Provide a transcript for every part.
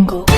angle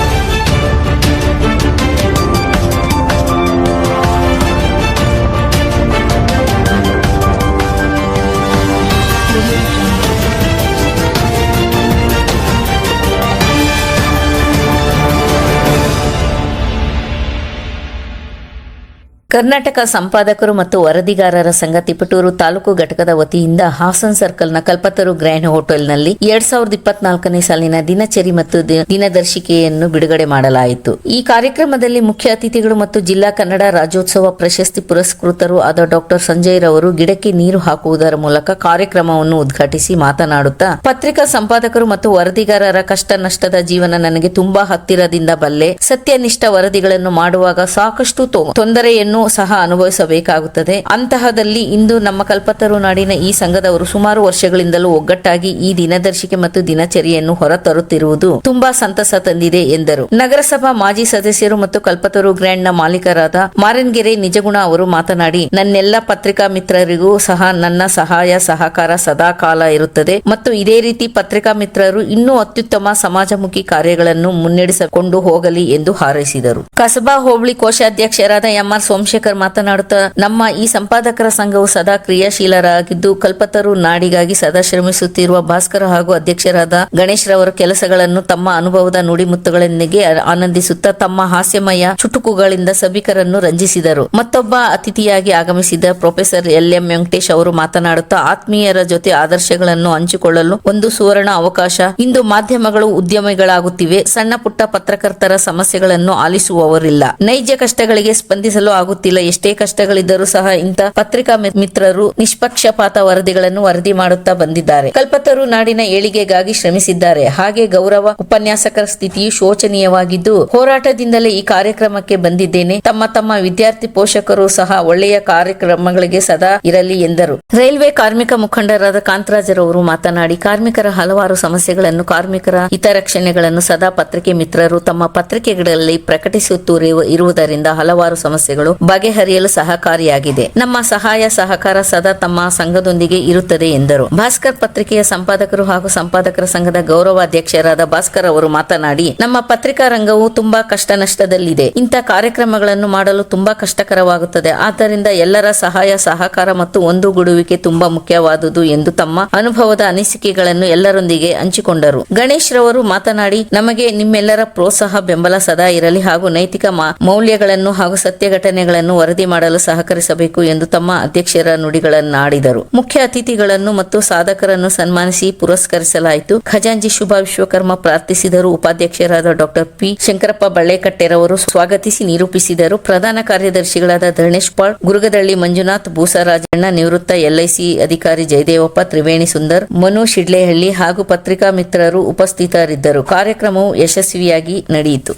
Karnataka ಸಂಪಾದಕರು ಮತ್ತು ವರದಿಗಾರರ ಸಂಘ ತಿಪಟೂರು ತಾಲೂಕು ಘಟಕದ ವತಿಯಿಂದ ಹಾಸನ್ ಸರ್ಕಲ್ನ ಕಲ್ಪತರು ಗ್ರ್ಯಾಂಡ್ ಹೋಟೆಲ್ನಲ್ಲಿ ಎರಡ್ ಸಾವಿರದ ಇಪ್ಪತ್ನಾಲ್ಕನೇ ಸಾಲಿನ ದಿನಚರಿ ಮತ್ತು ದಿನದರ್ಶಿಕೆಯನ್ನು ಬಿಡುಗಡೆ ಮಾಡಲಾಯಿತು. ಈ ಕಾರ್ಯಕ್ರಮದಲ್ಲಿ ಮುಖ್ಯ ಅತಿಥಿಗಳು ಮತ್ತು ಜಿಲ್ಲಾ ಕನ್ನಡ ರಾಜ್ಯೋತ್ಸವ ಪ್ರಶಸ್ತಿ ಪುರಸ್ಕೃತರು ಆದ ಡಾಕ್ಟರ್ ಸಂಜಯ್ ರವರು ಗಿಡಕ್ಕೆ ನೀರು ಹಾಕುವುದರ ಮೂಲಕ ಕಾರ್ಯಕ್ರಮವನ್ನು ಉದ್ಘಾಟಿಸಿ ಮಾತನಾಡುತ್ತಾ, ಪತ್ರಿಕಾ ಸಂಪಾದಕರು ಮತ್ತು ವರದಿಗಾರರ ಕಷ್ಟ ನಷ್ಟದ ಜೀವನ ನನಗೆ ತುಂಬಾ ಹತ್ತಿರದಿಂದ ಬಲ್ಲೆ, ಸತ್ಯನಿಷ್ಠ ವರದಿಗಳನ್ನು ಮಾಡುವಾಗ ಸಾಕಷ್ಟು ತೊಂದರೆಯನ್ನು ಸಹ ಅನುಭವಿಸಬೇಕಾಗುತ್ತದೆ. ಅಂತಹದಲ್ಲಿ ಇಂದು ನಮ್ಮ ಕಲ್ಪತರು ನಾಡಿನ ಈ ಸಂಘದವರು ಸುಮಾರು ವರ್ಷಗಳಿಂದಲೂ ಒಗ್ಗಟ್ಟಾಗಿ ಈ ದಿನದರ್ಶಿಕೆ ಮತ್ತು ದಿನಚರಿಯನ್ನು ಹೊರತರುತ್ತಿರುವುದು ತುಂಬಾ ಸಂತಸ ತಂದಿದೆ ಎಂದರು. ನಗರಸಭಾ ಮಾಜಿ ಸದಸ್ಯರು ಮತ್ತು ಕಲ್ಪತರು ಗ್ರ್ಯಾಂಡ್ನ ಮಾಲೀಕರಾದ ಮಾರನ್ಗೆರೆ ನಿಜಗುಣ ಅವರು ಮಾತನಾಡಿ, ನನ್ನೆಲ್ಲ ಪತ್ರಿಕಾ ಮಿತ್ರರಿಗೂ ಸಹ ನನ್ನ ಸಹಾಯ, ಸಹಕಾರ ಸದಾಕಾಲ ಇರುತ್ತದೆ ಮತ್ತು ಇದೇ ರೀತಿ ಪತ್ರಿಕಾ ಮಿತ್ರರು ಇನ್ನೂ ಅತ್ಯುತ್ತಮ ಸಮಾಜಮುಖಿ ಕಾರ್ಯಗಳನ್ನು ಮುನ್ನಡೆಸಿಕೊಂಡು ಹೋಗಲಿ ಎಂದು ಹಾರೈಸಿದರು. ಕಸಬಾ ಹೋಬಳಿ ಕೋಶಾಧ್ಯಕ್ಷರಾದ ಎಂಆರ್ ಸೋಮಶೇಖರ್ ಮಾತನಾಡುತ್ತಾ, ನಮ್ಮ ಈ ಸಂಪಾದಕರ ಸಂಘವು ಸದಾ ಕ್ರಿಯಾಶೀಲರಾಗಿದ್ದು, ಕಲ್ಪತರು ನಾಡಿಗಾಗಿ ಸದಾ ಶ್ರಮಿಸುತ್ತಿರುವ ಭಾಸ್ಕರ ಹಾಗೂ ಅಧ್ಯಕ್ಷರಾದ ಗಣೇಶ್ ರವರ ಕೆಲಸಗಳನ್ನು ತಮ್ಮ ಅನುಭವದ ನುಡಿಮುತ್ತುಗಳೊಂದಿಗೆ ಆನಂದಿಸುತ್ತಾ, ತಮ್ಮ ಹಾಸ್ಯಮಯ ಚುಟುಕುಗಳಿಂದ ಸಭಿಕರನ್ನು ರಂಜಿಸಿದರು. ಮತ್ತೊಬ್ಬ ಅತಿಥಿಯಾಗಿ ಆಗಮಿಸಿದ ಪ್ರೊಫೆಸರ್ ಎಲ್ ಎಂ ವೆಂಕಟೇಶ್ ಅವರು ಮಾತನಾಡುತ್ತಾ, ಆತ್ಮೀಯರ ಜೊತೆ ಆದರ್ಶಗಳನ್ನು ಹಂಚಿಕೊಳ್ಳಲು ಒಂದು ಸುವರ್ಣ ಅವಕಾಶ. ಇಂದು ಮಾಧ್ಯಮಗಳು ಉದ್ಯಮಿಗಳಾಗುತ್ತಿವೆ. ಸಣ್ಣ ಪುಟ್ಟ ಪತ್ರಕರ್ತರ ಸಮಸ್ಯೆಗಳನ್ನು ಆಲಿಸುವವರಿಲ್ಲ. ನೈಜ ಕಷ್ಟಗಳಿಗೆ ಸ್ಪಂದಿಸಲು ಆಗುತ್ತಿಲ್ಲ ಎಷ್ಟೇ ಕಷ್ಟಗಳಿದ್ದರೂ ಸಹ ಇಂಥ ಪತ್ರಿಕಾ ಮಿತ್ರರು ನಿಷ್ಪಕ್ಷಪಾತ ವರದಿಗಳನ್ನು ವರದಿ ಮಾಡುತ್ತಾ ಬಂದಿದ್ದಾರೆ. ಕಲ್ಪತರು ನಾಡಿನ ಏಳಿಗೆಗಾಗಿ ಶ್ರಮಿಸಿದ್ದಾರೆ. ಹಾಗೆ ಗೌರವ, ಉಪನ್ಯಾಸಕರ ಸ್ಥಿತಿಯು ಶೋಚನೀಯವಾಗಿದ್ದು, ಹೋರಾಟದಿಂದಲೇ ಈ ಕಾರ್ಯಕ್ರಮಕ್ಕೆ ಬಂದಿದ್ದೇನೆ. ತಮ್ಮ ತಮ್ಮ ವಿದ್ಯಾರ್ಥಿ ಪೋಷಕರು ಸಹ ಒಳ್ಳೆಯ ಕಾರ್ಯಕ್ರಮಗಳಿಗೆ ಸದಾ ಇರಲಿ ಎಂದರು. ರೈಲ್ವೆ ಕಾರ್ಮಿಕ ಮುಖಂಡರಾದ ಕಾಂತರಾಜರವರು ಮಾತನಾಡಿ, ಕಾರ್ಮಿಕರ ಹಲವಾರು ಸಮಸ್ಯೆಗಳನ್ನು ಕಾರ್ಮಿಕರ ಹಿತರಕ್ಷಣೆಗಳನ್ನು ಸದಾ ಪತ್ರಿಕೆ ಮಿತ್ರರು ತಮ್ಮ ಪತ್ರಿಕೆಗಳಲ್ಲಿ ಪ್ರಕಟಿಸುತ್ತಿರುವ ಇರುವುದರಿಂದ ಹಲವಾರು ಸಮಸ್ಯೆಗಳು ಬಗೆಹರಿಯಲು ಸಹಕಾರಿಯಾಗಿದೆ. ನಮ್ಮ ಸಹಾಯ ಸಹಕಾರ ಸದಾ ತಮ್ಮ ಸಂಘದೊಂದಿಗೆ ಇರುತ್ತದೆ ಎಂದರು. ಭಾಸ್ಕರ್ ಪತ್ರಿಕೆಯ ಸಂಪಾದಕರು ಹಾಗೂ ಸಂಪಾದಕರ ಸಂಘದ ಗೌರವಾಧ್ಯಕ್ಷರಾದ ಭಾಸ್ಕರ್ ಅವರು ಮಾತನಾಡಿ, ನಮ್ಮ ಪತ್ರಿಕಾ ರಂಗವು ತುಂಬಾ ಕಷ್ಟ ನಷ್ಟದಲ್ಲಿದೆ ಇಂಥ ಕಾರ್ಯಕ್ರಮಗಳನ್ನು ಮಾಡಲು ತುಂಬಾ ಕಷ್ಟಕರವಾಗುತ್ತದೆ. ಆದ್ದರಿಂದ ಎಲ್ಲರ ಸಹಾಯ, ಸಹಕಾರ ಮತ್ತು ಒಂದುಗೂಡುವಿಕೆ ತುಂಬಾ ಮುಖ್ಯವಾದುದು ಎಂದು ತಮ್ಮ ಅನುಭವದ ಅನಿಸಿಕೆಗಳನ್ನು ಎಲ್ಲರೊಂದಿಗೆ ಹಂಚಿಕೊಂಡರು. ಗಣೇಶ್ ರವರು ಮಾತನಾಡಿ, ನಮಗೆ ನಿಮ್ಮೆಲ್ಲರ ಪ್ರೋತ್ಸಾಹ, ಬೆಂಬಲ ಸದಾ ಇರಲಿ ಹಾಗೂ ನೈತಿಕ ಮೌಲ್ಯಗಳನ್ನು ಹಾಗೂ ಸತ್ಯ ಘಟನೆಗಳನ್ನು ವರದಿ ಮಾಡಲು ಸಹಕರಿಸಬೇಕು ಎಂದು ತಮ್ಮ ಅಧ್ಯಕ್ಷರ ನುಡಿಗಳನ್ನಾಡಿದರು. ಮುಖ್ಯ ಅತಿಥಿಗಳನ್ನು ಮತ್ತು ಸಾಧಕರನ್ನು ಸನ್ಮಾನಿಸಿ ಪುರಸ್ಕರಿಸಲಾಯಿತು. ಖಜಾಂಜಿ ಶುಭಾ ವಿಶ್ವಕರ್ಮ ಪ್ರಾರ್ಥಿಸಿದರು. ಉಪಾಧ್ಯಕ್ಷರಾದ ಡಾಕ್ಟರ್ ಪಿ. ಶಂಕರಪ್ಪ ಬಳ್ಳೆಕಟ್ಟೆರವರು ಸ್ವಾಗತಿಸಿ ನಿರೂಪಿಸಿದರು ಪ್ರಧಾನ ಕಾರ್ಯದರ್ಶಿಗಳಾದ ಧರ್ಣೇಶ್ ಪಾಳ್, ಗುರುಗದಳ್ಳಿ ಮಂಜುನಾಥ್ ಬೂಸರಾಜಣ್ಣ ನಿವೃತ್ತ ಎಲ್ಐಸಿ ಅಧಿಕಾರಿ ಜಯದೇವಪ್ಪ, ತ್ರಿವೇಣಿ ಸುಂದರ್, ಮನು ಶಿಡ್ಲೆಹಳ್ಳಿ ಹಾಗೂ ಪತ್ರಿಕಾ ಮಿತ್ರರು ಉಪಸ್ಥಿತರಿದ್ದರು. ಕಾರ್ಯಕ್ರಮವು ಯಶಸ್ವಿಯಾಗಿ ನಡೆಯಿತು.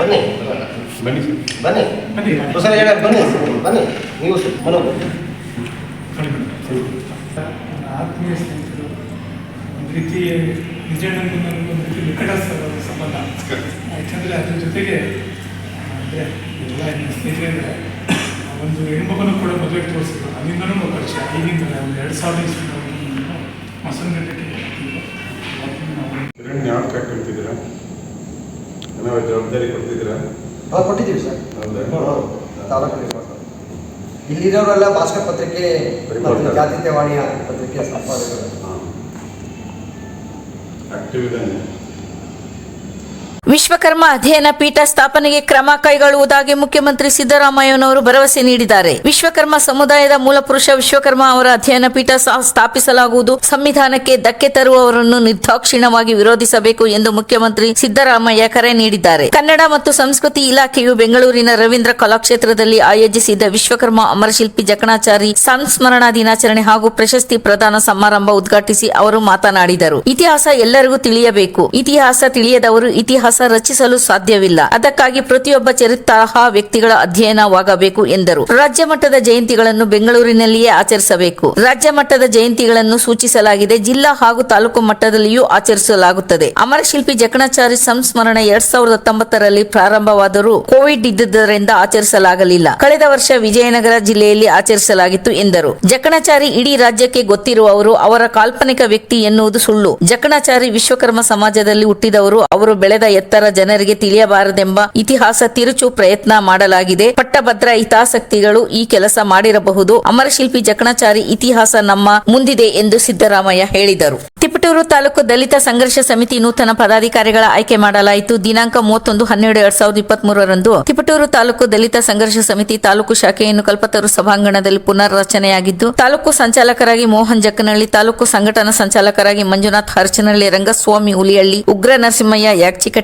ಬನ್ನಿ. ಬನ್ನಿ ಬನ್ನಿ. ಹೊಸ ಹೇಳ ಬನ್ನಿ. ಬನ್ನಿ. ನೀವು ಮನೋ ಆತ್ಮೀಯ ಸ್ನೇಹಿತರು ಒಂದು ರೀತಿ ನಿಜ ನನಗೂ ನನಗೂ ಒಂದು ರೀತಿ ನಿಕಟಸ್ಥವಾದ ಸಂಬಂಧ. ಯಾಕಂದರೆ ಅದ್ರ ಜೊತೆಗೆ ಅಂದರೆ ಎಲ್ಲ ಸ್ನೇಹಿತರೆ ಒಂದು ಹೆಣ್ಮಗನೂ ಕೂಡ ಮದುವೆ ತೋರಿಸಿದ್ರು ಅಲ್ಲಿಂದನೂ ಪರಿಚಯ. ಈಗಿಂದ ಒಂದು ಎರಡು ಸಾವಿರ ಮಸನಗಟ್ಟೆಗೆ ನಾವು ಕಿರಣ್ ಯಾವ ಕಾಯಿ ಕಲ್ತಿದ್ದೀರಾ ಏನೋ ಜವಾಬ್ದಾರಿ ಕೊಡ್ತಿದ್ದೀರಾ ಹಾಂ ಕೊಟ್ಟಿದ್ದೀವಿ ಸರ್. ತಾಲೂಕು. ಇಲ್ಲಿರೋರೆಲ್ಲ ಭಾಸ್ಕರ್ ಪತ್ರಿಕೆ ಮತ್ತು. ಜಾತೀಯವಾಣಿಯ ಪತ್ರಿಕೆ ಸಂಪಾದಕರು ಆಕ್ಟಿವ್ ಇದ್ದಾನೆ ವಿಶ್ವಕರ್ಮ ಅಧ್ಯಯನ ಪೀಠ ಸ್ಥಾಪನೆಗೆ ಕ್ರಮ ಕೈಗೊಳ್ಳುವುದಾಗಿ ಮುಖ್ಯಮಂತ್ರಿ ಸಿದ್ದರಾಮಯ್ಯನವರು ಭರವಸೆ ನೀಡಿದ್ದಾರೆ. ವಿಶ್ವಕರ್ಮ ಸಮುದಾಯದ ಮೂಲಪುರುಷ ವಿಶ್ವಕರ್ಮ ಅವರ ಅಧ್ಯಯನ ಪೀಠ ಸ್ಥಾಪಿಸಲಾಗುವುದು. ಸಂವಿಧಾನಕ್ಕೆ ಧಕ್ಕೆ ತರುವವರನ್ನು ನಿರ್ದಾಕ್ಷಿಣ್ಯವಾಗಿ ವಿರೋಧಿಸಬೇಕು ಎಂದು ಮುಖ್ಯಮಂತ್ರಿ ಸಿದ್ದರಾಮಯ್ಯ ಕರೆ ನೀಡಿದ್ದಾರೆ. ಕನ್ನಡ ಮತ್ತು ಸಂಸ್ಕೃತಿ ಇಲಾಖೆಯು ಬೆಂಗಳೂರಿನ ರವೀಂದ್ರ ಕಲಾಕ್ಷೇತ್ರದಲ್ಲಿ ಆಯೋಜಿಸಿದ್ದ ವಿಶ್ವಕರ್ಮ ಅಮರಶಿಲ್ಪಿ ಜಕಣಾಚಾರಿ ಸಂಸ್ಮರಣಾ ದಿನಾಚರಣೆ ಹಾಗೂ ಪ್ರಶಸ್ತಿ ಪ್ರದಾನ ಸಮಾರಂಭ ಉದ್ಘಾಟಿಸಿ ಅವರು ಮಾತನಾಡಿದರು. ಇತಿಹಾಸ ಎಲ್ಲರಿಗೂ ತಿಳಿಯಬೇಕು. ಇತಿಹಾಸ ತಿಳಿಯದವರು ಇತಿಹಾಸ ಇತಿಹಾಸ ರಚಿಸಲು ಸಾಧ್ಯವಿಲ್ಲ. ಅದಕ್ಕಾಗಿ ಪ್ರತಿಯೊಬ್ಬ ಚರಿತ್ರಾರ್ಹ ವ್ಯಕ್ತಿಗಳ ಅಧ್ಯಯನವಾಗಬೇಕು ಎಂದರು. ರಾಜ್ಯ ಮಟ್ಟದ ಜಯಂತಿಗಳನ್ನು ಬೆಂಗಳೂರಿನಲ್ಲಿಯೇ ಆಚರಿಸಬೇಕು. ರಾಜ್ಯ ಮಟ್ಟದ ಜಯಂತಿಗಳನ್ನು ಸೂಚಿಸಲಾಗಿದೆ. ಜಿಲ್ಲಾ ಹಾಗೂ ತಾಲೂಕು ಮಟ್ಟದಲ್ಲಿಯೂ ಆಚರಿಸಲಾಗುತ್ತದೆ. ಅಮರಶಿಲ್ಪಿ ಜಕಣಾಚಾರಿ ಸಂಸ್ಮರಣೆ ಎರಡ್ ಸಾವಿರದ ಹತ್ತೊಂಬತ್ತರಲ್ಲಿ ಪ್ರಾರಂಭವಾದರೂ ಕೋವಿಡ್ ಇದ್ದುದರಿಂದ ಆಚರಿಸಲಾಗಲಿಲ್ಲ. ಕಳೆದ ವರ್ಷ ವಿಜಯನಗರ ಜಿಲ್ಲೆಯಲ್ಲಿ ಆಚರಿಸಲಾಗಿತ್ತು ಎಂದರು. ಜಕಣಾಚಾರಿ ಇಡೀ ರಾಜ್ಯಕ್ಕೆ ಗೊತ್ತಿರುವವರು ಅವರ ಕಾಲ್ಪನಿಕ ವ್ಯಕ್ತಿ ಎನ್ನುವುದು ಸುಳ್ಳು. ಜಕಣಾಚಾರಿ ವಿಶ್ವಕರ್ಮ ಸಮಾಜದಲ್ಲಿ ಹುಟ್ಟಿದವರು ಅವರು ಬೆಳೆದ ಎತ್ತರ ಜನರಿಗೆ ತಿಳಿಯಬಾರದೆಂಬ ಇತಿಹಾಸ ತಿರುಚು ಪ್ರಯತ್ನ ಮಾಡಲಾಗಿದೆ. ಪಟ್ಟಭದ್ರ ಹಿತಾಸಕ್ತಿಗಳು ಈ ಕೆಲಸ ಮಾಡಿರಬಹುದು. ಅಮರಶಿಲ್ಪಿ ಜಕಣಾಚಾರಿ ಇತಿಹಾಸ ನಮ್ಮ ಮುಂದಿದೆ ಎಂದು ಸಿದ್ದರಾಮಯ್ಯ ಹೇಳಿದರು. ತಿಪಟೂರು ತಾಲೂಕು ದಲಿತ ಸಂಘರ್ಷ ಸಮಿತಿ ನೂತನ ಪದಾಧಿಕಾರಿಗಳ ಆಯ್ಕೆ ಮಾಡಲಾಯಿತು. ದಿನಾಂಕ ಮೂವತ್ತೊಂದು ಹನ್ನೆರಡು ಎರಡ್ ಸಾವಿರದ ಇಪ್ಪತ್ತ್ ಮೂರರಂದು ತಿಪಟೂರು ತಾಲೂಕು ದಲಿತ ಸಂಘರ್ಷ ಸಮಿತಿ ತಾಲೂಕು ಶಾಖೆಯನ್ನು ಕಲ್ಪತರು ಸಭಾಂಗಣದಲ್ಲಿ ಪುನರ್ ರಚನೆಯಾಗಿದ್ದು ತಾಲೂಕು ಸಂಚಾಲಕರಾಗಿ ಮೋಹನ್ ಜಕ್ಕನಹಳ್ಳಿ, ತಾಲೂಕು ಸಂಘಟನಾ ಸಂಚಾಲಕರಾಗಿ ಮಂಜುನಾಥ್ ಹರ್ಚನಹಳ್ಳಿ ರಂಗಸ್ವಾಮಿ ಹುಲಿಹಳ್ಳಿ, ಉಗ್ರ ನರಸಿಂಹಯ್ಯ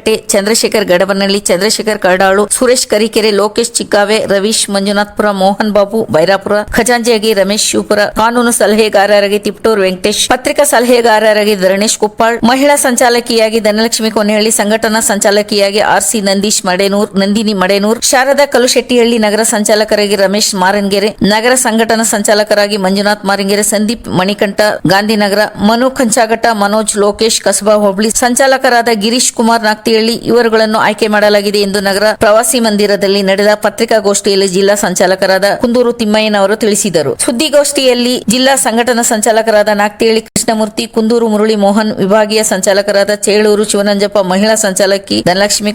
ಯಾಗ್ಚಿಕಟ್ಟೆ ಚಂದ್ರಶೇಖರ್ ಗಡಬನಹಳ್ಳಿ ಚಂದ್ರಶೇಖರ್ ಕರಡಾಳು, ಸುರೇಶ್ ಕರಿಕೆರೆ, ಲೋಕೇಶ್ ಚಿಕ್ಕಾವೆ, ರವೀಶ್ ಮಂಜುನಾಥ್ಪುರ, ಮೋಹನ್ ಬಾಬು, ಬೈರಾಪುರ ಖಜಾಂಜಿಯಾಗಿ ರಮೇಶ್ ಶಿವಪುರ, ಕಾನೂನು ಸಲಹೆಗಾರರಾಗಿ ತಿಪ್ಟೂರ್ ವೆಂಕಟೇಶ್, ಪತ್ರಿಕಾ ಸಲಹೆಗಾರರಾಗಿ ಧರಣೇಶ್ ಕುಪ್ಪಾಳ್, ಮಹಿಳಾ ಸಂಚಾಲಕಿಯಾಗಿ ಧನಲಕ್ಷ್ಮಿ ಕೊನೆಹಳ್ಳಿ, ಸಂಘಟನಾ ಸಂಚಾಲಕಿಯಾಗಿ ಆರ್ಸಿ ನಂದೀಶ್ ಮಡೇನೂರ್, ನಂದಿನಿ ಮಡೇನೂರ್, ಶಾರದಾ ಕಲುಶೆಟ್ಟಿಹಳ್ಳಿ ನಗರ ಸಂಚಾಲಕರಾಗಿ ರಮೇಶ್ ಮಾರಂಗೆರೆ, ನಗರ ಸಂಘಟನಾ ಸಂಚಾಲಕರಾಗಿ ಮಂಜುನಾಥ್ ಮಾರಂಗೆರೆ, ಸಂದೀಪ್ ಮಣಿಕಂಠ, ಗಾಂಧಿನಗರ, ಮನು ಕಂಚಾಗಟ್ಟ ಮನೋಜ್ ಲೋಕೇಶ್ ಕಸಬಾ ಹೋಬಳಿ, ಸಂಚಾಲಕರಾದ ಗಿರೀಶ್ ಕುಮಾರ್ ನಾಕ್ತಿಹಳ್ಳಿ ಇವರುಗಳನ್ನು ಆಯ್ಕೆ ಮಾಡಲಾಗಿದೆ ಎಂದು ನಗರ ಪ್ರವಾಸಿ ಮಂದಿರದಲ್ಲಿ ನಡೆದ ಪತ್ರಿಕಾಗೋಷ್ಠಿಯಲ್ಲಿ ಜಿಲ್ಲಾ ಸಂಚಾಲಕರಾದ ಕುಂದೂರು ತಿಮ್ಮಯ್ಯನವರು ತಿಳಿಸಿದರು. ಸುದ್ದಿಗೋಷ್ಠಿಯಲ್ಲಿ ಜಿಲ್ಲಾ ಸಂಘಟನಾ ಸಂಚಾಲಕರಾದ ನಾಕ್ತಿಹಳ್ಳಿ ಕೃಷ್ಣಮೂರ್ತಿ, ಕುಂದೂರು ಮುರಳಿ ಮೋಹನ್ ವಿಭಾಗೀಯ ಸಂಚಾಲಕರಾದ ಚೇಳೂರು ಶಿವನಂಜಪ್ಪ, ಮಹಿಳಾ ಸಂಚಾಲಕಿ ಧನಲಕ್ಷ್ಮಿ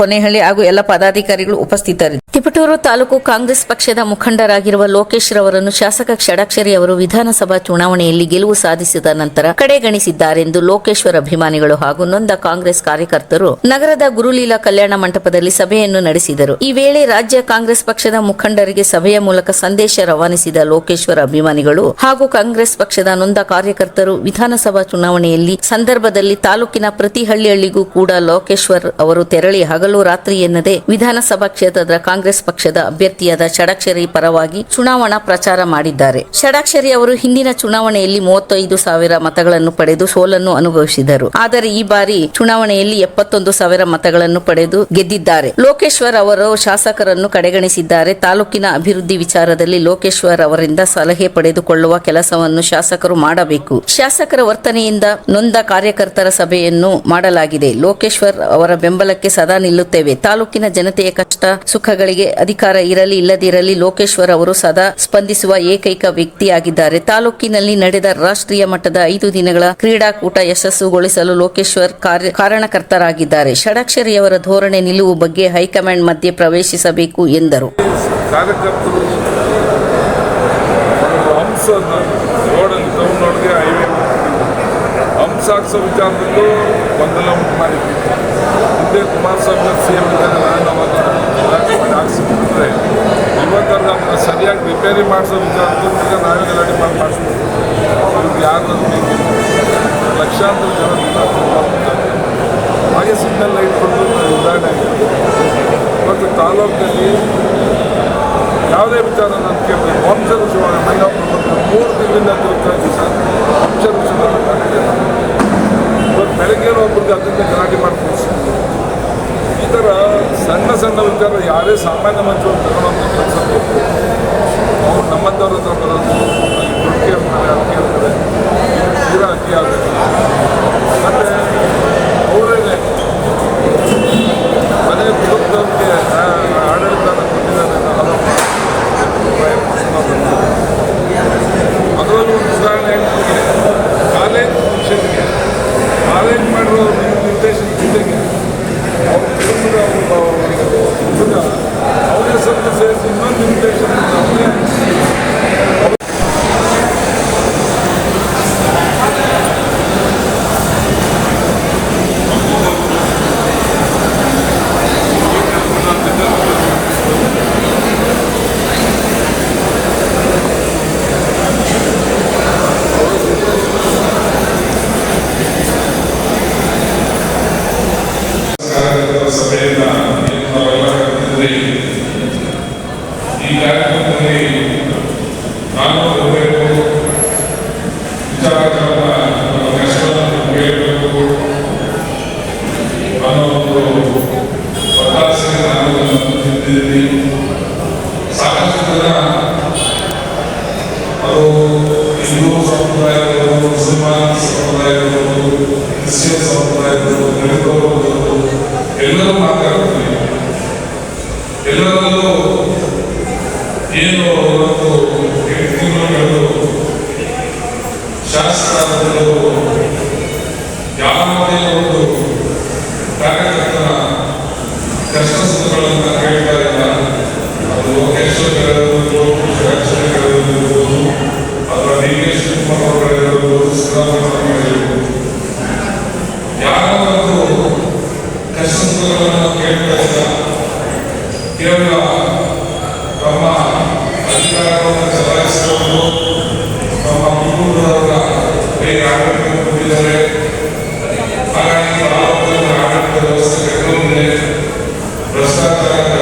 ಕೊನೆಹಳ್ಳಿ ಹಾಗೂ ಎಲ್ಲ ಪದಾಧಿಕಾರಿಗಳು ಉಪಸ್ಥಿತರಿದ್ದರು. ತಿಪಟೂರು ತಾಲೂಕು ಕಾಂಗ್ರೆಸ್ ಪಕ್ಷದ ಮುಖಂಡರಾಗಿರುವ ಲೋಕೇಶ್ ರವರನ್ನು ಶಾಸಕ ಷಡಾಕ್ಷರಿ ಅವರು ವಿಧಾನಸಭಾ ಚುನಾವಣೆಯಲ್ಲಿ ಗೆಲುವು ಸಾಧಿಸಿದ ನಂತರ ಕಡೆಗಣಿಸಿದ್ದಾರೆಂದು ಲೋಕೇಶ್ವರ ಅಭಿಮಾನಿಗಳು ಹಾಗೂ ನೊಂದ ಕಾಂಗ್ರೆಸ್ ಕಾರ್ಯಕರ್ತರು ನಗರದ ಗುರುಲೀಲಾ ಕಲ್ಯಾಣ ಮಂಟಪದಲ್ಲಿ ಸಭೆಯನ್ನು ನಡೆಸಿದರು. ಈ ವೇಳೆ ರಾಜ್ಯ ಕಾಂಗ್ರೆಸ್ ಪಕ್ಷದ ಮುಖಂಡರಿಗೆ ಸಭೆಯ ಮೂಲಕ ಸಂದೇಶ ರವಾನಿಸಿದ ಲೋಕೇಶ್ವರ ಅಭಿಮಾನಿಗಳು ಹಾಗೂ ಕಾಂಗ್ರೆಸ್ ಪಕ್ಷದ ನೊಂದ ಕಾರ್ಯಕರ್ತರು ವಿಧಾನಸಭಾ ಚುನಾವಣೆಯಲ್ಲಿ ಸಂದರ್ಭದಲ್ಲಿ ತಾಲೂಕಿನ ಪ್ರತಿ ಹಳ್ಳಿಹಳ್ಳಿಗೂ ಕೂಡ ಲೋಕೇಶ್ವರ್ ಅವರು ತೆರಳಿ ಹಗಲು ರಾತ್ರಿ ಎನ್ನದೆ ವಿಧಾನಸಭಾ ಕ್ಷೇತ್ರದ ಕಾಂಗ್ರೆಸ್ ಪಕ್ಷದ ಅಭ್ಯರ್ಥಿಯಾದ ಷಡಾಕ್ಷರಿ ಪರವಾಗಿ ಚುನಾವಣಾ ಪ್ರಚಾರ ಮಾಡಿದ್ದಾರೆ. ಷಡಾಕ್ಷರಿ ಅವರು ಹಿಂದಿನ ಚುನಾವಣೆಯಲ್ಲಿ ಮೂವತ್ತೈದು ಸಾವಿರ ಮತಗಳನ್ನು ಪಡೆದು ಸೋಲನ್ನು ಅನುಭವಿಸಿದರು. ಆದರೆ ಈ ಬಾರಿ ಚುನಾವಣೆಯಲ್ಲಿ ಎಪ್ಪತ್ತೊಂದು ಸಾವಿರ ಮತಗಳನ್ನು ಪಡೆದು ಗೆದ್ದಿದ್ದಾರೆ. ಲೋಕೇಶ್ವರ್ ಅವರು ಶಾಸಕರನ್ನು ಕಡೆಗಣಿಸಿದ್ದಾರೆ. ತಾಲೂಕಿನ ಅಭಿವೃದ್ಧಿ ವಿಚಾರದಲ್ಲಿ ಲೋಕೇಶ್ವರ್ ಅವರಿಂದ ಸಲಹೆ ಪಡೆದುಕೊಳ್ಳುವ ಕೆಲಸವನ್ನು ಶಾಸಕರು ಮಾಡಬೇಕು. ಶಾಸಕರ ವರ್ತನೆಯಿಂದ ನೊಂದ ಕಾರ್ಯಕರ್ತರ ಸಭೆಯನ್ನು ಮಾಡಲಾಗಿದೆ. ಲೋಕೇಶ್ವರ್ ಅವರ ಬೆಂಬಲಕ್ಕೆ ಸದಾ ನಿಲ್ಲುತ್ತೇವೆ. ತಾಲೂಕಿನ ಜನತೆಯ ಕಷ್ಟ, ಸುಖಗಳಿಗೆ ಅಧಿಕಾರ ಇರಲಿ, ಇಲ್ಲದಿರಲಿ ಲೋಕೇಶ್ವರ್ ಅವರು ಸದಾ ಸ್ಪಂದಿಸುವ ಏಕೈಕ ವ್ಯಕ್ತಿಯಾಗಿದ್ದಾರೆ. ತಾಲೂಕಿನಲ್ಲಿ ನಡೆದ ರಾಷ್ಟ್ರೀಯ ಮಟ್ಟದ ಐದು ದಿನಗಳ ಕ್ರೀಡಾಕೂಟ ಯಶಸ್ಸುಗೊಳಿಸಲು ಲೋಕೇಶ್ವರ್ ಕಾರ್ಯ- ಕಾರಣಕರ್ತರಾಗಿದ್ದಾರೆ ಷಡಾಕ್ಷರಿಯವರ ಧೋರಣೆ ನಿಲುವು ಬಗ್ಗೆ ಹೈಕಮಾಂಡ್ ಮಧ್ಯೆ ಪ್ರವೇಶಿಸಬೇಕು ಎಂದರು. ಸರಿಯಾಗಿ ರಿಪೇರಿ ಮಾಡಿಸೋ ವಿಚಾರದಲ್ಲೂ ನಾವೇ ಮಾಡಿ ಇವ್ರಿಗೆ ಯಾರು ಲಕ್ಷಾಂತರ ಜನ. ಹಾಗೆ ಸಿಗ್ನಲ್ ಲೈಟ್ ಕೊಟ್ಟು ಉದಾಹರಣೆ ಆಗಿದೆ. ಇವತ್ತು ತಾಲೂಕಿನಲ್ಲಿ ಯಾವುದೇ ವಿಚಾರ ನಾನು ಕೇಳಿದೆ. ವಂಶದ ಚುನಾವಣೆ ಮೈಲಾಪುರ ಮೂರು ದಿನದಿಂದ ಇದ್ದೀವಿ ಸರ್. ವಂಶದ. ಇವತ್ತು ಬೆಳಗ್ಗೆ ಒಬ್ಬರಿಗೆ ಅದರಿಂದ ಗಲಾಟೆ ಮಾಡ್ತೀನಿ ಈ ಥರ ಸಣ್ಣ ಸಣ್ಣ ವಿಚಾರ ಯಾರೇ ಸಾಮಾನ್ಯ ಮನುಷ್ಯರು ತಗೊಳ್ಳೋದು ಕೆಲಸ ಬೇಕು ಅವ್ರು ನಮ್ಮಂಥವ್ರ ಹತ್ರ ಬರೋದು ದುಡ್ಡು ಕೇಳ್ತಾರೆ ಅದು ಕೇಳ್ತಾರೆ. ತೀರಾ ಅತಿ ಆಗುತ್ತೆ. ಮತ್ತು ಮನೆ ಕುಟುಂಬದವ್ರಿಗೆ ಆಡಳಿತನ ಕೊಟ್ಟಿದ್ದಾರೆ ಅನ್ನೋ ಆರೋಪ ಅದರಲ್ಲೂ ಒಂದು ಶಾಸಕರಾದವರು ಯಾವುದೇ ಒಂದು ಕಾರ್ಯಕರ್ತರ ಕಷ್ಟ ಸುಖಗಳನ್ನು ಕೇಳ್ತಾ ಇಲ್ಲ ಅದು ಲೋಕೇಶ್ವರಗಳಿರಬಹುದು ರಾಜೇಶ್ವರಗಳಿರಬಹುದು ಅಥವಾ ಲಿಂಗೇಶ್ ಕುಮಾರ್ ಅವರಿರಬಹುದು ಸಿದ್ದರಾಮಯ್ಯವರು ಯಾವ ಒಂದು ಕಷ್ಟ ಸುಖಗಳನ್ನು ಕೇವಲ ತಮ್ಮ ಅಧಿಕಾರವನ್ನು ಚಲಾಯಿಸಿಕೊಂಡು ತಮ್ಮ ಕುಟುಂಬದವರು ಹಾಗಾಗಿ ಭ್ರಷ್ಟಾಚಾರ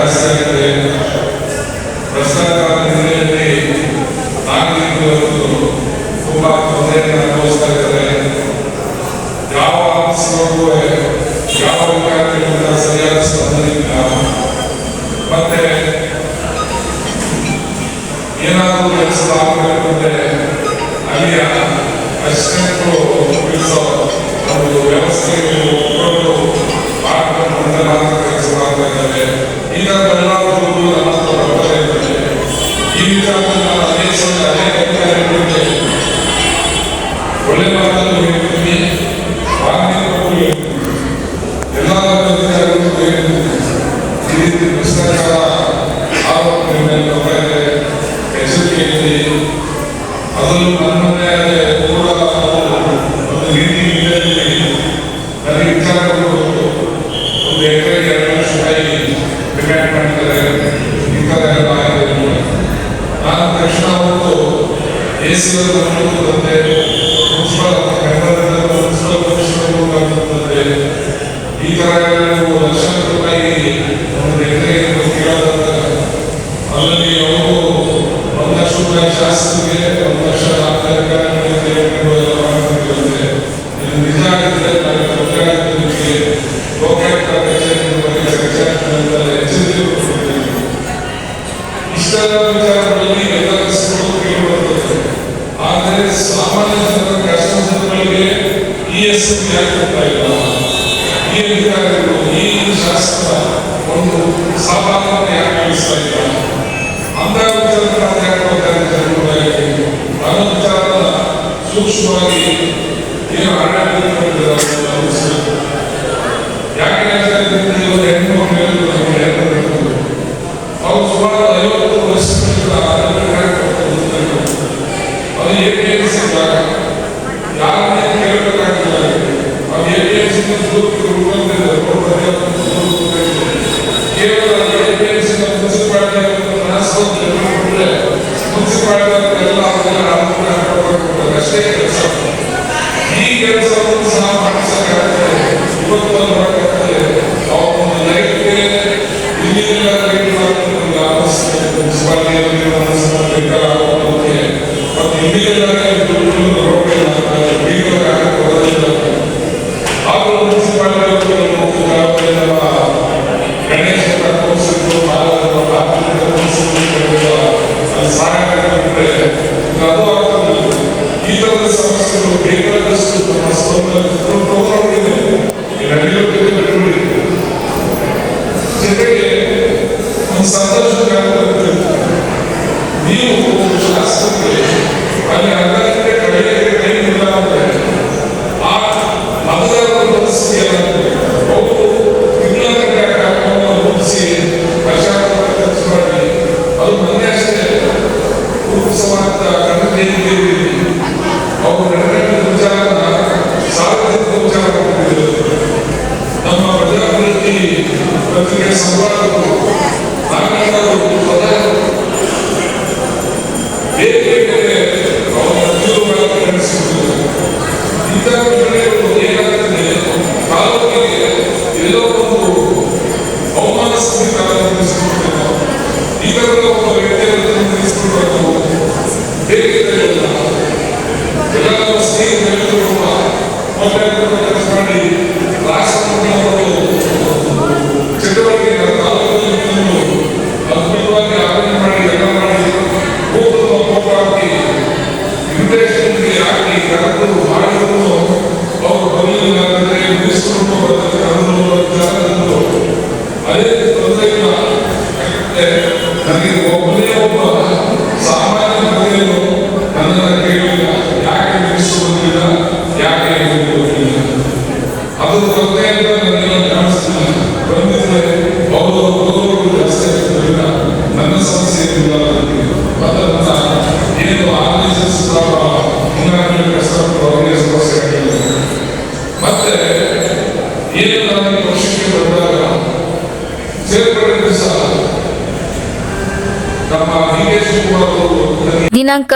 ಸೂಕ್ಷ್ಮವಾಗಿ ಏನು ಯಾಕೆ ಇವತ್ತು ಹೆಣ್ಣು ಮಕ್ಕಳು ಅವ್ರು ಸುಮಾರು ಐವತ್ತು ವರ್ಷದಿಂದ ಅದು A P M C P M C ಕೇವಲ ಎ ಪಿ ಎಂ ಎಲ್ಲ ಮಾಡಬೇಕಷ್ಟೇ ಕೆಲಸ ಈ ಕೆಲಸವನ್ನು ಸಹ ಮಾಡಿಸಬೇಕಾಗ್ತದೆ ಇವತ್ತು ಅವರ ಲೈಫ್ ಇಲ್ಲಿಂದ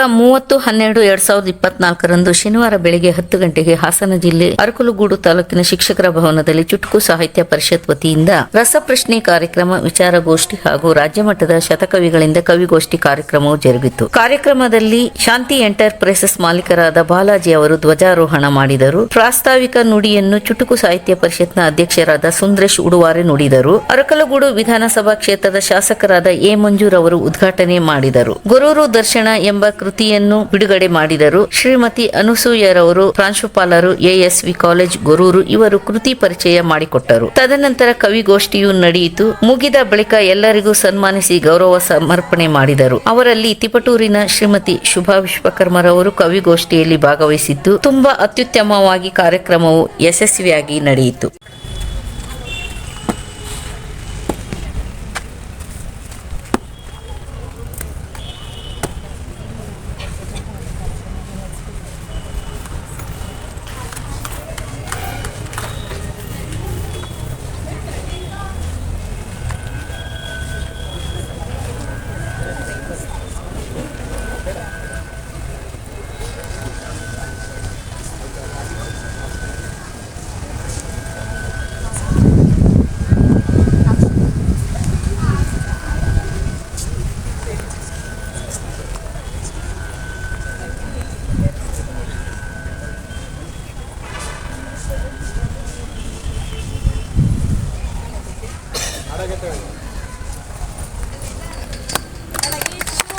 ಮೂವತ್ತು ಹನ್ನೆರಡು ಎರಡ್ ಸಾವಿರದ ಇಪ್ಪತ್ನಾಲ್ಕರಂದು ಶನಿವಾರ ಬೆಳಗ್ಗೆ ಹತ್ತು ಗಂಟೆಗೆ ಹಾಸನ ಜಿಲ್ಲೆ ಅರಕಲಗೂಡು ತಾಲೂಕಿನ ಶಿಕ್ಷಕರ ಭವನದಲ್ಲಿ ಚುಟುಕು ಸಾಹಿತ್ಯ ಪರಿಷತ್ ವತಿಯಿಂದ ರಸಪ್ರಶ್ನೆ ಕಾರ್ಯಕ್ರಮ ವಿಚಾರಗೋಷ್ಠಿ ಹಾಗೂ ರಾಜ್ಯಮಟ್ಟದ ಶತಕವಿಗಳಿಂದ ಕವಿಗೋಷ್ಠಿ ಕಾರ್ಯಕ್ರಮವು ಜರುಗಿತು. ಕಾರ್ಯಕ್ರಮದಲ್ಲಿ ಶಾಂತಿ ಎಂಟರ್ಪ್ರೈಸಸ್ ಮಾಲೀಕರಾದ ಬಾಲಾಜಿ ಅವರು ಧ್ವಜಾರೋಹಣ ಮಾಡಿದರು. ಪ್ರಾಸ್ತಾವಿಕ ನುಡಿಯನ್ನು ಚುಟುಕು ಸಾಹಿತ್ಯ ಪರಿಷತ್ನ ಅಧ್ಯಕ್ಷರಾದ ಸುಂದರೇಶ್ ಉಡುವಾರೆ ನುಡಿದರು. ಅರಕಲಗೂಡು ವಿಧಾನಸಭಾ ಕ್ಷೇತ್ರದ ಶಾಸಕರಾದ ಎ ಮಂಜೂರ್ ಅವರು ಉದ್ಘಾಟನೆ ಮಾಡಿದರು. ಗುರೂರು ದರ್ಶನ ಎಂಬ ಕೃತಿಯನ್ನು ಬಿಡುಗಡೆ ಮಾಡಿದರು. ಶ್ರೀಮತಿ ಅನುಸೂಯರವರು, ಪ್ರಾಂಶುಪಾಲರು ಎಎಸ್ವಿ ಕಾಲೇಜ್, ಗೊರೂರು ಇವರು ಕೃತಿ ಪರಿಚಯ ಮಾಡಿಕೊಟ್ಟರು. ತದನಂತರ ಕವಿಗೋಷ್ಠಿಯು ನಡೆಯಿತು. ಮುಗಿದ ಬಳಿಕ ಎಲ್ಲರಿಗೂ ಸನ್ಮಾನಿಸಿ ಗೌರವ ಸಮರ್ಪಣೆ ಮಾಡಿದರು. ಅವರಲ್ಲಿ ತಿಪಟೂರಿನ ಶ್ರೀಮತಿ ಶುಭಾ ವಿಶ್ವಕರ್ಮರವರು ಕವಿಗೋಷ್ಠಿಯಲ್ಲಿ ಭಾಗವಹಿಸಿದ್ದು, ತುಂಬಾ ಅತ್ಯುತ್ತಮವಾಗಿ ಕಾರ್ಯಕ್ರಮವು ಯಶಸ್ವಿಯಾಗಿ ನಡೆಯಿತು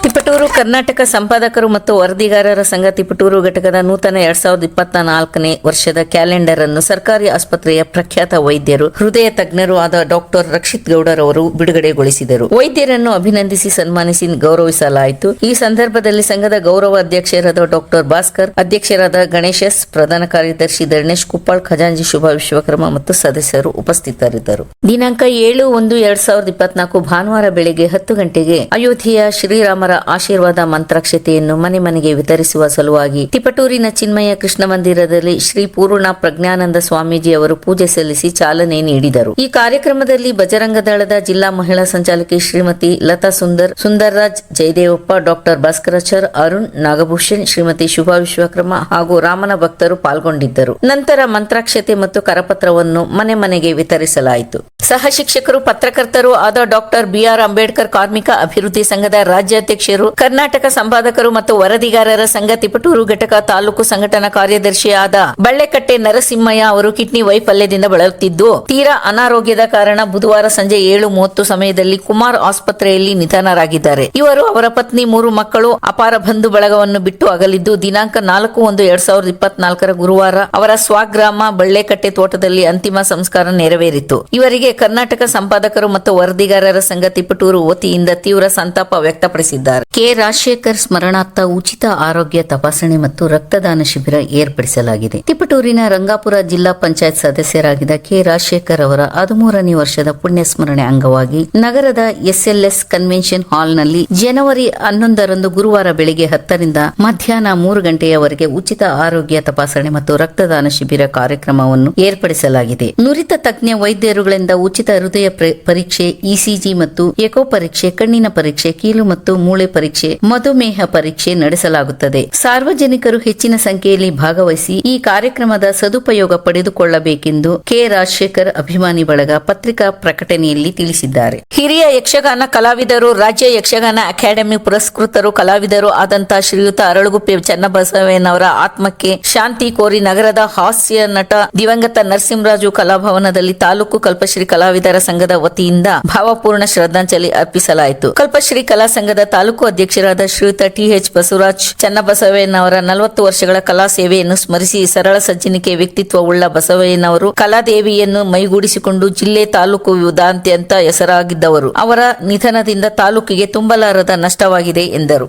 ತಿಪಟೂರು ಕರ್ನಾಟಕ ಸಂಪಾದಕರು ಮತ್ತು ವರದಿಗಾರರ ಸಂಘ ತಿಪಟೂರು ಘಟಕದ ನೂತನ ಎರಡ್ ಸಾವಿರದ ಇಪ್ಪತ್ತ ನಾಲ್ಕನೇ ವರ್ಷದ ಕ್ಯಾಲೆಂಡರ್ ಅನ್ನು ಸರ್ಕಾರಿ ಆಸ್ಪತ್ರೆಯ ಪ್ರಖ್ಯಾತ ವೈದ್ಯರು, ಹೃದಯ ತಜ್ಞರು ಆದ ಡಾಕ್ಟರ್ ರಕ್ಷಿತ್ ಗೌಡರವರು ಬಿಡುಗಡೆಗೊಳಿಸಿದರು. ವೈದ್ಯರನ್ನು ಅಭಿನಂದಿಸಿ ಸನ್ಮಾನಿಸಿ ಗೌರವಿಸಲಾಯಿತು. ಈ ಸಂದರ್ಭದಲ್ಲಿ ಸಂಘದ ಗೌರವ ಅಧ್ಯಕ್ಷರಾದ ಡಾಕ್ಟರ್ ಭಾಸ್ಕರ್, ಅಧ್ಯಕ್ಷರಾದ ಗಣೇಶಸ್ ಪ್ರಧಾನ ಕಾರ್ಯದರ್ಶಿ ಧರ್ಣೇಶ್ ಕುಪ್ಪಾಳ್ ಖಜಾಂಜಿ ಶುಭ ವಿಶ್ವಕರ್ಮ ಮತ್ತು ಸದಸ್ಯರು ಉಪಸ್ಥಿತರಿದ್ದರು. ದಿನಾಂಕ ಏಳು ಒಂದು ಎರಡ್ ಸಾವಿರದ ಇಪ್ಪತ್ನಾಲ್ಕು ಭಾನುವಾರ ಬೆಳಗ್ಗೆ ಹತ್ತು ಗಂಟೆಗೆ ಅಯೋಧ್ಯೆಯ ಶ್ರೀರಾಮರ ಆಶೀರ್ವಾದ ಮಂತ್ರಾಕ್ಷತೆಯನ್ನು ಮನೆ ಮನೆಗೆ ವಿತರಿಸುವ ಸಲುವಾಗಿ ತಿಪಟೂರಿನ ಚಿನ್ಮಯ ಕೃಷ್ಣ ಮಂದಿರದಲ್ಲಿ ಶ್ರೀ ಪೂರ್ಣ ಪ್ರಜ್ಞಾನಂದ ಸ್ವಾಮೀಜಿ ಅವರು ಪೂಜೆ ಸಲ್ಲಿಸಿ ಚಾಲನೆ ನೀಡಿದರು. ಈ ಕಾರ್ಯಕ್ರಮದಲ್ಲಿ ಬಜರಂಗ ದಳದ ಜಿಲ್ಲಾ ಮಹಿಳಾ ಸಂಚಾಲಕಿ ಶ್ರೀಮತಿ ಲತಾ ಸುಂದರ್, ಸುಂದರ್ರಾಜ್ ಜಯದೇವಪ್ಪ, ಡಾಕ್ಟರ್ ಭಾಸ್ಕರಾಚಾರ್, ಅರುಣ್, ನಾಗಭೂಷಣ್, ಶ್ರೀಮತಿ ಶುಭಾ ವಿಶ್ವಕ್ರಮ ಹಾಗೂ ರಾಮನ ಭಕ್ತರು ಪಾಲ್ಗೊಂಡಿದ್ದರು. ನಂತರ ಮಂತ್ರಾಕ್ಷತೆ ಮತ್ತು ಕರಪತ್ರವನ್ನು ಮನೆ ಮನೆಗೆ ವಿತರಿಸಲಾಯಿತು. ಸಹ ಶಿಕ್ಷಕರು, ಪತ್ರಕರ್ತರು ಆದ ಡಾಕ್ಟರ್ ಬಿಆರ್ ಅಂಬೇಡ್ಕರ್ ಕಾರ್ಮಿಕ ಅಭಿವೃದ್ಧಿ ಸಂಘದ ರಾಜ್ಯಾಧ್ಯಕ್ಷರು ಕರ್ನಾಟಕ ಸಂಪಾದಕರು ಮತ್ತು ವರದಿಗಾರರ ಸಂಘ ತಿಪಟೂರು ಘಟಕ ತಾಲೂಕು ಸಂಘಟನಾ ಕಾರ್ಯದರ್ಶಿಯಾದ ಬಳ್ಳೆಕಟ್ಟೆ ನರಸಿಂಹಯ್ಯ ಅವರು ಕಿಡ್ನಿ ವೈಫಲ್ಯದಿಂದ ಬಳಲುತ್ತಿದ್ದು, ತೀರಾ ಅನಾರೋಗ್ಯದ ಕಾರಣ ಬುಧವಾರ ಸಂಜೆ ಏಳು ಮೂವತ್ತು ಸಮಯದಲ್ಲಿ ಕುಮಾರ್ ಆಸ್ಪತ್ರೆಯಲ್ಲಿ ನಿಧನರಾಗಿದ್ದಾರೆ. ಇವರು ಅವರ ಪತ್ನಿ, ಮೂರು ಮಕ್ಕಳು, ಅಪಾರ ಬಂಧು ಬಳಗವನ್ನು ಬಿಟ್ಟು ಅಗಲಿದ್ದು, ದಿನಾಂಕ ನಾಲ್ಕು ಒಂದು ಎರಡ್ ಸಾವಿರದ ಇಪ್ಪತ್ನಾಲ್ಕರ ಗುರುವಾರ ಅವರ ಸ್ವಗ್ರಾಮ ಬಳ್ಳೆಕಟ್ಟೆ ತೋಟದಲ್ಲಿ ಅಂತಿಮ ಸಂಸ್ಕಾರ ನೆರವೇರಿತು. ಇವರಿಗೆ ಕರ್ನಾಟಕ ಸಂಪಾದಕರು ಮತ್ತು ವರದಿಗಾರರ ಸಂಘ ತಿಪಟೂರು ವತಿಯಿಂದ ತೀವ್ರ ಸಂತಾಪ ವ್ಯಕ್ತಪಡಿಸಿದ್ದಾರೆ. ಕೆ. ರಾಜಶೇಖರ್ ಸ್ಮರಣಾರ್ಥ ಉಚಿತ ಆರೋಗ್ಯ ತಪಾಸಣೆ ಮತ್ತು ರಕ್ತದಾನ ಶಿಬಿರ ಏರ್ಪಡಿಸಲಾಗಿದೆ. ತಿಪಟೂರಿನ ರಂಗಾಪುರ ಜಿಲ್ಲಾ ಪಂಚಾಯತ್ ಸದಸ್ಯರಾಗಿದ್ದ ಕೆ. ರಾಜಶೇಖರ್ ಅವರ ಹದಿಮೂರನೇ ವರ್ಷದ ಪುಣ್ಯ ಸ್ಮರಣೆ ಅಂಗವಾಗಿ ನಗರದ ಎಸ್ಎಲ್ಎಸ್ ಕನ್ವೆನ್ಷನ್ ಹಾಲ್ನಲ್ಲಿ ಜನವರಿ ಹನ್ನೊಂದರಂದು ಗುರುವಾರ ಬೆಳಿಗ್ಗೆ ಹತ್ತರಿಂದ ಮಧ್ಯಾಹ್ನ ಮೂರು ಗಂಟೆಯವರೆಗೆ ಉಚಿತ ಆರೋಗ್ಯ ತಪಾಸಣೆ ಮತ್ತು ರಕ್ತದಾನ ಶಿಬಿರ ಕಾರ್ಯಕ್ರಮವನ್ನು ಏರ್ಪಡಿಸಲಾಗಿದೆ. ನುರಿತ ತಜ್ಞ ವೈದ್ಯರುಗಳಿಂದ ಉಚಿತ ಹೃದಯ ಪ್ರ- ಪರೀಕ್ಷೆ, ಇಸಿಜಿ ಮತ್ತು ಎಕೋ ಪರೀಕ್ಷೆ, ಕಣ್ಣಿನ ಪರೀಕ್ಷೆ, ಕೀಲು ಮತ್ತು ಮೂಳೆ ಪರೀಕ್ಷೆ, ಮಧುಮೇಹ ಪರೀಕ್ಷೆ ನಡೆಸಲಾಗುತ್ತದೆ. ಸಾರ್ವಜನಿಕರು ಹೆಚ್ಚಿನ ಸಂಖ್ಯೆಯಲ್ಲಿ ಭಾಗವಹಿಸಿ ಈ ಕಾರ್ಯಕ್ರಮದ ಸದುಪಯೋಗ ಪಡೆದುಕೊಳ್ಳಬೇಕೆಂದು ಕೆ. ರಾಜಶೇಖರ್ ಅಭಿಮಾನಿ ಬಳಗ ಪತ್ರಿಕಾ ಪ್ರಕಟಣೆಯಲ್ಲಿ ತಿಳಿಸಿದ್ದಾರೆ. ಹಿರಿಯ ಯಕ್ಷಗಾನ ಕಲಾವಿದರು, ರಾಜ್ಯ ಯಕ್ಷಗಾನ ಅಕಾಡೆಮಿ ಪುರಸ್ಕೃತರು, ಕಲಾವಿದರು ಆದಂತಹ ಶ್ರೀಯುತ ಅರಳುಗುಪ್ಪೆ ಚನ್ನಬಸವಯ್ಯನವರ ಆತ್ಮಕ್ಕೆ ಶಾಂತಿ ಕೋರಿ ನಗರದ ಹಾಸ್ಯ ನಟ ದಿವಂಗತ ನರಸಿಂಹರಾಜು ಕಲಾಭವನದಲ್ಲಿ ತಾಲೂಕು ಕಲ್ಪಶ್ರೀ ಕಲಾವಿದರ ಸಂಘದ ವತಿಯಿಂದ ಭಾವಪೂರ್ಣ ಶ್ರದ್ಧಾಂಜಲಿ ಅರ್ಪಿಸಲಾಯಿತು. ಕಲ್ಪಶ್ರೀ ಕಲಾ ಸಂಘದ ತಾಲೂಕು ಅಧ್ಯಕ್ಷರಾದ ಶ್ರೀಯುತ ಟಿಎಚ್ ಬಸವರಾಜ್ ಚನ್ನಬಸವಯ್ಯನವರ ನಲವತ್ತು ವರ್ಷಗಳ ಕಲಾ ಸೇವೆಯನ್ನು ಸ್ಮರಿಸಿ ಸರಳ ಸಜ್ಜನಿಕೆ ವ್ಯಕ್ತಿತ್ವವುಳ್ಳ ಬಸವಯ್ಯನವರು ಕಲಾದೇವಿಯನ್ನು ಮೈಗೂಡಿಸಿಕೊಂಡು ಜಿಲ್ಲೆ ತಾಲೂಕು ವಿಧಾಂತ್ಯಂತ ಹೆಸರಾಗಿದ್ದವರು. ಅವರ ನಿಧನದಿಂದ ತಾಲೂಕಿಗೆ ತುಂಬಲಾರದ ನಷ್ಟವಾಗಿದೆ ಎಂದರು.